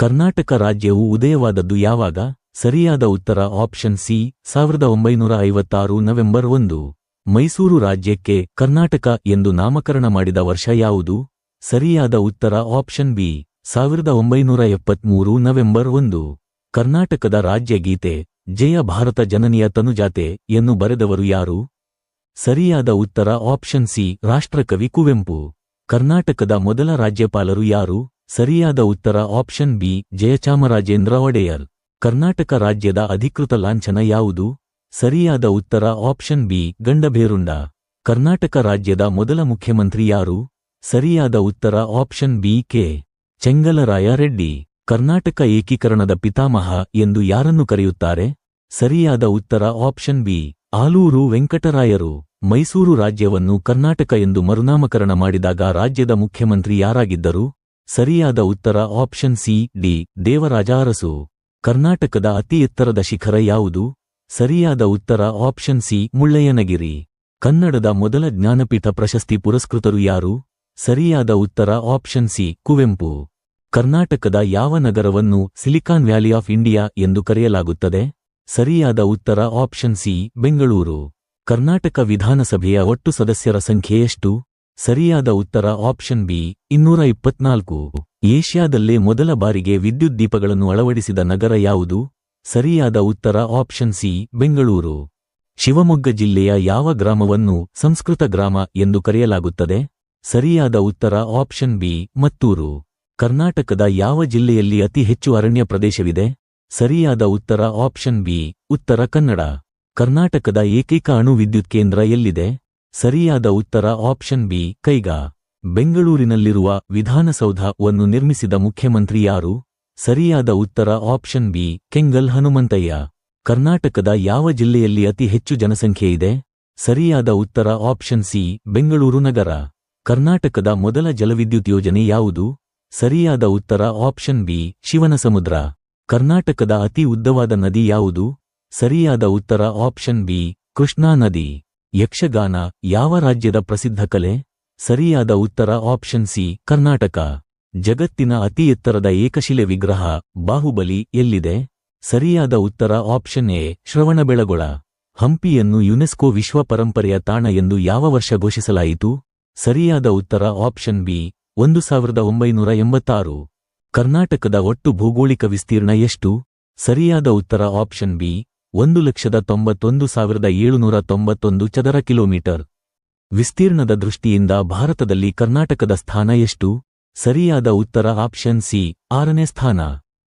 ಕರ್ನಾಟಕ ರಾಜ್ಯವು ಉದಯವಾದದ್ದು ಯಾವಾಗ? ಸರಿಯಾದ ಉತ್ತರ ಆಪ್ಷನ್ ಸಿ, ಸಾವಿರದ ಒಂಬೈನೂರ ಐವತ್ತಾರು, ನವೆಂಬರ್ ಒಂದು. ಮೈಸೂರು ರಾಜ್ಯಕ್ಕೆ ಕರ್ನಾಟಕ ಎಂದು ನಾಮಕರಣ ಮಾಡಿದ ವರ್ಷ ಯಾವುದು? ಸರಿಯಾದ ಉತ್ತರ ಆಪ್ಷನ್ ಬಿ, ಸಾವಿರದ ಒಂಬೈನೂರ ಎಪ್ಪತ್ಮೂರು, ನವೆಂಬರ್ ಒಂದು. ಕರ್ನಾಟಕದ ರಾಜ್ಯಗೀತೆ ಜಯ ಭಾರತ ಜನನಿಯ ತನುಜಾತೆ ಎಂದು ಬರೆದವರು ಯಾರು? ಸರಿಯಾದ ಉತ್ತರ ಆಪ್ಷನ್ ಸಿ, ರಾಷ್ಟ್ರಕವಿ ಕುವೆಂಪು. ಕರ್ನಾಟಕದ ಮೊದಲ ರಾಜ್ಯಪಾಲರು ಯಾರು? ಸರಿಯಾದ ಉತ್ತರ ಆಪ್ಷನ್ ಬಿ, ಜಯಚಾಮರಾಜೇಂದ್ರ ಒಡೆಯರ್. ಕರ್ನಾಟಕ ರಾಜ್ಯದ ಅಧಿಕೃತ ಲಾಂಛನ ಯಾವುದು? ಸರಿಯಾದ ಉತ್ತರ ಆಪ್ಷನ್ ಬಿ, ಗಂಡಭೇರುಂಡ. ಕರ್ನಾಟಕ ರಾಜ್ಯದ ಮೊದಲ ಮುಖ್ಯಮಂತ್ರಿ ಯಾರು? ಸರಿಯಾದ ಉತ್ತರ option B, K. Chengalaraya Reddy Karnataka ಏಕೀಕರಣದ ಪಿತಾಮಹ ಎಂದು ಯಾರನ್ನು ಕರೆಯುತ್ತಾರೆ? ಸರಿಯಾದ ಉತ್ತರ ಆಪ್ಷನ್ ಬಿ, ಆಲೂರು ವೆಂಕಟರಾಯರು. ಮೈಸೂರು ರಾಜ್ಯವನ್ನು ಕರ್ನಾಟಕ ಎಂದು ಮರುನಾಮಕರಣ ಮಾಡಿದಾಗ ರಾಜ್ಯದ ಮುಖ್ಯಮಂತ್ರಿ ಯಾರಾಗಿದ್ದರು? ಸರಿಯಾದ ಉತ್ತರ option C, D Devaraj Urs ಕರ್ನಾಟಕದ ಅತಿ ಎತ್ತರದ ಶಿಖರ ಯಾವುದು? ಸರಿಯಾದ ಉತ್ತರ ಆಪ್ಷನ್ ಸಿ, ಮುಳ್ಳಯ್ಯನಗಿರಿ. ಕನ್ನಡದ ಮೊದಲ ಜ್ಞಾನಪೀಠ ಪ್ರಶಸ್ತಿ ಪುರಸ್ಕೃತರು ಯಾರು? ಸರಿಯಾದ ಉತ್ತರ ಆಪ್ಷನ್ ಸಿ, ಕುವೆಂಪು. ಕರ್ನಾಟಕದ ಯಾವ ನಗರವನ್ನು ಸಿಲಿಕಾನ್ ವ್ಯಾಲಿ ಆಫ್ ಇಂಡಿಯಾ ಎಂದು ಕರೆಯಲಾಗುತ್ತದೆ? ಸರಿಯಾದ ಉತ್ತರ ಆಪ್ಷನ್ ಸಿ, ಬೆಂಗಳೂರು. ಕರ್ನಾಟಕ ವಿಧಾನಸಭೆಯ ಒಟ್ಟು ಸದಸ್ಯರ ಸಂಖ್ಯೆ ಎಷ್ಟು? ಸರಿಯಾದ ಉತ್ತರ ಆಪ್ಷನ್ ಬಿ, ಇನ್ನೂರ ಇಪ್ಪತ್ನಾಲ್ಕು. ಏಷ್ಯಾದಲ್ಲೇ ಮೊದಲ ಬಾರಿಗೆ ವಿದ್ಯುತ್ ದೀಪಗಳನ್ನು ಅಳವಡಿಸಿದ ನಗರ ಯಾವುದು? ಸರಿಯಾದ ಉತ್ತರ ಆಪ್ಷನ್ ಸಿ, ಬೆಂಗಳೂರು. ಶಿವಮೊಗ್ಗ ಜಿಲ್ಲೆಯ ಯಾವ ಗ್ರಾಮವನ್ನು ಸಂಸ್ಕೃತ ಗ್ರಾಮ ಎಂದು ಕರೆಯಲಾಗುತ್ತದೆ? ಸರಿಯಾದ ಉತ್ತರ ಆಪ್ಷನ್ ಬಿ, ಮತ್ತೂರು. ಕರ್ನಾಟಕದ ಯಾವ ಜಿಲ್ಲೆಯಲ್ಲಿ ಅತಿ ಹೆಚ್ಚು ಅರಣ್ಯ ಪ್ರದೇಶವಿದೆ? ಸರಿಯಾದ ಉತ್ತರ ಆಪ್ಷನ್ ಬಿ, ಉತ್ತರ ಕನ್ನಡ. ಕರ್ನಾಟಕದ ಏಕೈಕ ಅಣು ವಿದ್ಯುತ್ ಕೇಂದ್ರ ಎಲ್ಲಿದೆ? ಸರಿಯಾದ ಉತ್ತರ ಆಪ್ಷನ್ ಬಿ. ಕೈಗಾ. ಬೆಂಗಳೂರಿನಲ್ಲಿರುವ ವಿಧಾನಸೌಧವನ್ನು ನಿರ್ಮಿಸಿದ ಮುಖ್ಯಮಂತ್ರಿ ಯಾರು? ಸರಿಯಾದ ಉತ್ತರ ಆಪ್ಷನ್ ಬಿ. ಕೆಂಗಲ್ ಹನುಮಂತಯ್ಯ. ಕರ್ನಾಟಕದ ಯಾವ ಜಿಲ್ಲೆಯಲ್ಲಿ ಅತಿ ಹೆಚ್ಚು ಜನಸಂಖ್ಯೆ ಇದೆ? ಸರಿಯಾದ ಉತ್ತರ ಆಪ್ಷನ್ ಸಿ. ಬೆಂಗಳೂರು ನಗರ. ಕರ್ನಾಟಕದ ಮೊದಲ ಜಲವಿದ್ಯುತ್ ಯೋಜನೆ ಯಾವುದು? ಸರಿಯಾದ ಉತ್ತರ ಆಪ್ಷನ್ ಬಿ. ಶಿವನಸಮುದ್ರ. ಕರ್ನಾಟಕದ ಅತಿ ಉದ್ದವಾದ ನದಿ ಯಾವುದು? ಸರಿಯಾದ ಉತ್ತರ ಆಪ್ಷನ್ ಬಿ. ಕೃಷ್ಣಾ ನದಿ. ಯಕ್ಷಗಾನ ಯಾವ ರಾಜ್ಯದ ಪ್ರಸಿದ್ಧ ಕಲೆ? ಸರಿಯಾದ ಉತ್ತರ ಆಪ್ಷನ್ ಸಿ, ಕರ್ನಾಟಕ. ಜಗತ್ತಿನ ಅತಿ ಎತ್ತರದ ಏಕಶಿಲೆ ವಿಗ್ರಹ, ಬಾಹುಬಲಿ ಎಲ್ಲಿದೆ? ಸರಿಯಾದ ಉತ್ತರ ಆಪ್ಷನ್ ಎ, ಶ್ರವಣಬೆಳಗೊಳ. ಹಂಪಿಯನ್ನು ಯುನೆಸ್ಕೊ ವಿಶ್ವ ಪರಂಪರೆಯ ತಾಣ ಎಂದು ಯಾವ ವರ್ಷ ಘೋಷಿಸಲಾಯಿತು? ಸರಿಯಾದ ಉತ್ತರ ಆಪ್ಷನ್ ಬಿ, ಒಂದು ಸಾವಿರದ ಒಂಬೈನೂರ ಎಂಬತ್ತಾರು. ಕರ್ನಾಟಕದ ಒಟ್ಟು ಭೌಗೋಳಿಕ ವಿಸ್ತೀರ್ಣ ಎಷ್ಟು? ಸರಿಯಾದ ಉತ್ತರ ಆಪ್ಷನ್ ಬಿ ಒಂದು ಲಕ್ಷದ ತೊಂಬತ್ತೊಂದು ಸಾವಿರದ ಏಳುನೂರ ತೊಂಬತ್ತೊಂದು ಚದರ ಕಿಲೋಮೀಟರ್. ವಿಸ್ತೀರ್ಣದ ದೃಷ್ಟಿಯಿಂದ ಭಾರತದಲ್ಲಿ ಕರ್ನಾಟಕದ ಸ್ಥಾನ ಎಷ್ಟು? ಸರಿಯಾದ ಉತ್ತರ ಆಪ್ಷನ್ ಸಿ, ಆರನೇ ಸ್ಥಾನ.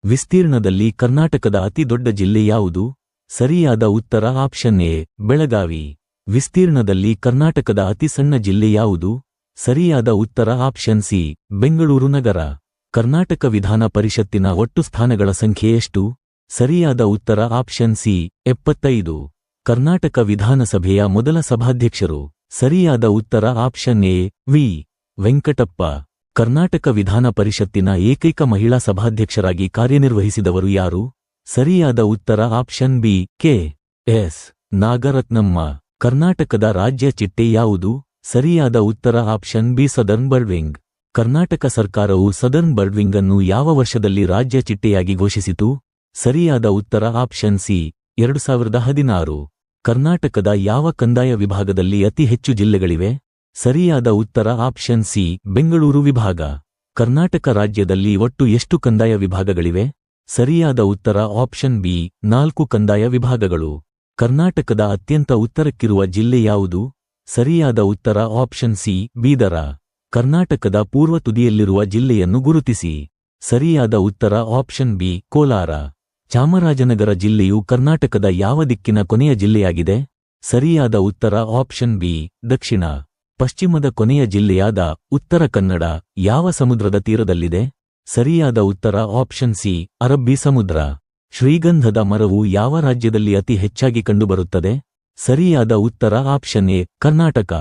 ವಿಸ್ತೀರ್ಣದಲ್ಲಿ ಕರ್ನಾಟಕದ ಅತಿದೊಡ್ಡ ಜಿಲ್ಲೆ ಯಾವುದು? ಸರಿಯಾದ ಉತ್ತರ ಆಪ್ಷನ್ ಎ, ಬೆಳಗಾವಿ. ವಿಸ್ತೀರ್ಣದಲ್ಲಿ ಕರ್ನಾಟಕದ ಅತಿ ಸಣ್ಣ ಜಿಲ್ಲೆ ಯಾವುದು? ಸರಿಯಾದ ಉತ್ತರ ಆಪ್ಷನ್ ಸಿ, ಬೆಂಗಳೂರು ನಗರ. ಕರ್ನಾಟಕ ವಿಧಾನ ಪರಿಷತ್ತಿನ ಒಟ್ಟು ಸ್ಥಾನಗಳ ಸಂಖ್ಯೆ ಎಷ್ಟು? ಸರಿಯಾದ ಉತ್ತರ ಆಪ್ಷನ್ ಸಿ, ಎಪ್ಪತ್ತೈದು. ಕರ್ನಾಟಕ ವಿಧಾನಸಭೆಯ ಮೊದಲ ಸಭಾಧ್ಯಕ್ಷರು, ಸರಿಯಾದ ಉತ್ತರ option A, V. Venkatappa. Karnataka ವಿಧಾನ ಪರಿಷತ್ತಿನ ಏಕೈಕ ಮಹಿಳಾ ಸಭಾಧ್ಯಕ್ಷರಾಗಿ ಕಾರ್ಯನಿರ್ವಹಿಸಿದವರು ಯಾರು? ಸರಿಯಾದ ಉತ್ತರ option B, K. S. Nagarathnamma. ಕರ್ನಾಟಕದ ರಾಜ್ಯ ಚಿಟ್ಟೆ ಯಾವುದು? ಸರಿಯಾದ ಉತ್ತರ option B, southern birdwing Karnataka ಸರ್ಕಾರವು ಸದರ್ನ್ ಬರ್ಡ್ವಿಂಗ್ ಅನ್ನು ಯಾವ ವರ್ಷದಲ್ಲಿ ರಾಜ್ಯ ಚಿಟ್ಟೆಯಾಗಿ ಘೋಷಿಸಿತು? ಸರಿಯಾದ ಉತ್ತರ ಆಪ್ಷನ್ ಸಿ ಎರಡು ಸಾವಿರದ ಹದಿನಾರು. ಕರ್ನಾಟಕದ ಯಾವ ಕಂದಾಯ ವಿಭಾಗದಲ್ಲಿ ಅತಿ ಹೆಚ್ಚು ಜಿಲ್ಲೆಗಳಿವೆ? ಸರಿಯಾದ ಉತ್ತರ ಆಪ್ಷನ್ ಸಿ, ಬೆಂಗಳೂರು ವಿಭಾಗ. ಕರ್ನಾಟಕ ರಾಜ್ಯದಲ್ಲಿ ಒಟ್ಟು ಎಷ್ಟು ಕಂದಾಯ ವಿಭಾಗಗಳಿವೆ? ಸರಿಯಾದ ಉತ್ತರ ಆಪ್ಷನ್ ಬಿ, ನಾಲ್ಕು ಕಂದಾಯ ವಿಭಾಗಗಳು. ಕರ್ನಾಟಕದ ಅತ್ಯಂತ ಉತ್ತರಕ್ಕಿರುವ ಜಿಲ್ಲೆ ಯಾವುದು? ಸರಿಯಾದ ಉತ್ತರ ಆಪ್ಷನ್ ಸಿ, ಬೀದರ. ಕರ್ನಾಟಕದ ಪೂರ್ವ ತುದಿಯಲ್ಲಿರುವ ಜಿಲ್ಲೆಯನ್ನು ಗುರುತಿಸಿ. ಸರಿಯಾದ ಉತ್ತರ ಆಪ್ಷನ್ ಬಿ, ಕೋಲಾರ. ಚಾಮರಾಜನಗರ ಜಿಲ್ಲೆಯು ಕರ್ನಾಟಕದ ಯಾವ ದಿಕ್ಕಿನ ಕೊನೆಯ ಜಿಲ್ಲೆಯಾಗಿದೆ? ಸರಿಯಾದ ಉತ್ತರ ಆಪ್ಷನ್ ಬಿ, ದಕ್ಷಿಣ. ಪಶ್ಚಿಮದ ಕೊನೆಯ ಜಿಲ್ಲೆಯಾದ ಉತ್ತರ ಕನ್ನಡ, ಯಾವ ಸಮುದ್ರದ ತೀರದಲ್ಲಿದೆ? ಸರಿಯಾದ ಉತ್ತರ ಆಪ್ಷನ್ ಸಿ, ಅರಬ್ಬಿ ಸಮುದ್ರ. ಶ್ರೀಗಂಧದ ಮರವು ಯಾವ ರಾಜ್ಯದಲ್ಲಿ ಅತಿ ಹೆಚ್ಚಾಗಿ ಕಂಡುಬರುತ್ತದೆ? ಸರಿಯಾದ ಉತ್ತರ ಆಪ್ಷನ್ ಎ, ಕರ್ನಾಟಕ.